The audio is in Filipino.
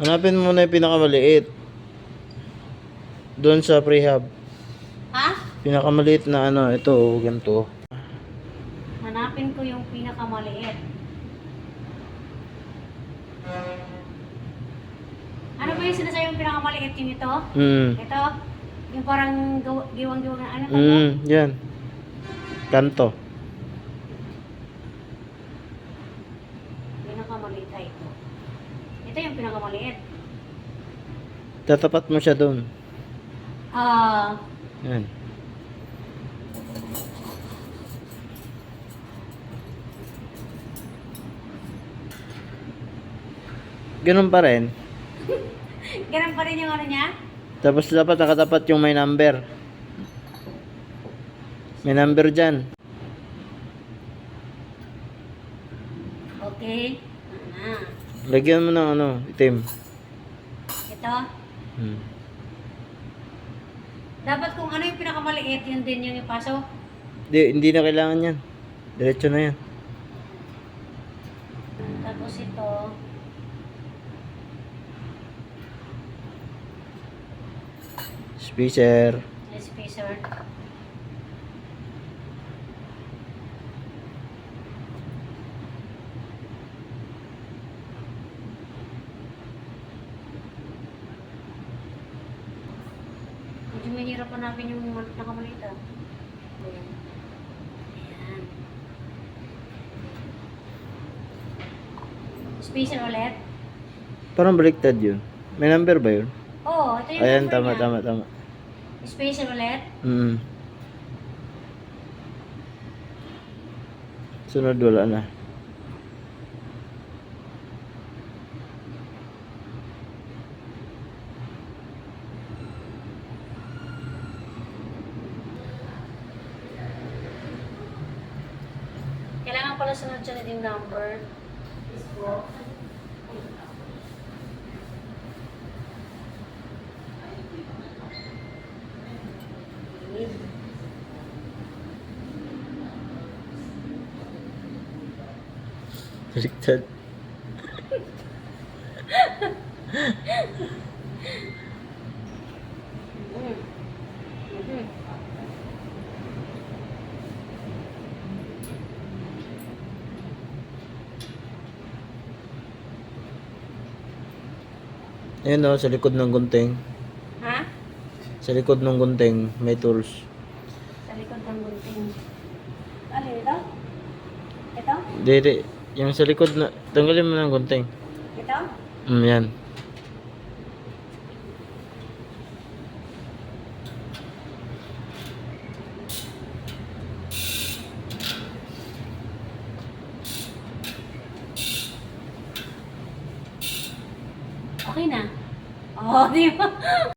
Hanapin mo na yung pinakamaliit. Doon sa prehab. Ha? Pinakamaliit na ano, ito, ganito. Hanapin ko yung pinakamaliit. Ano ba yung sinasabi yung pinakamaliit yung ito? Hmm. Ito? Yung parang gaw- giwang-giwang na ano? Hmm, yan. Kanto. Pinakamaliit ay ito. Ito yung pinakamaliit. Tatapat mo siya doon. Ah, Yan. Ganun pa rin. ganun pa rin yung ano niya? Tapos dapat nakatapat yung may number. May number dyan. Okay. Ano? Lagyan mo ng ano, itim. Ito. Hmm. Dapat kung ano yung pinakamaliit, yun din yung ipasok. Di, hindi na kailangan yan. Diretso na yan. Tapos ito. Spacer. Spacer. Medyo mahirap hanapin yung mal- nakamaliit ah. Ayan. Ayan. Spacer ulit. Parang baliktad yun. May number ba yun? Oo, ito yung Ayan, number tama, niya. tama, tama. Spacer ulit. Mm. Sunod wala na. Pala sunod-sunod yung number. Baliktad. Mm. Mhm. Ayun o, sa likod ng gunting. Ha? Sa likod ng gunting, may tools. Sa likod ng gunting. Alin ito? Ito? Dito, yung sa likod na, tanggalin mo ng gunting. Ito? Mm, yan. Okay na. Oh, di ba?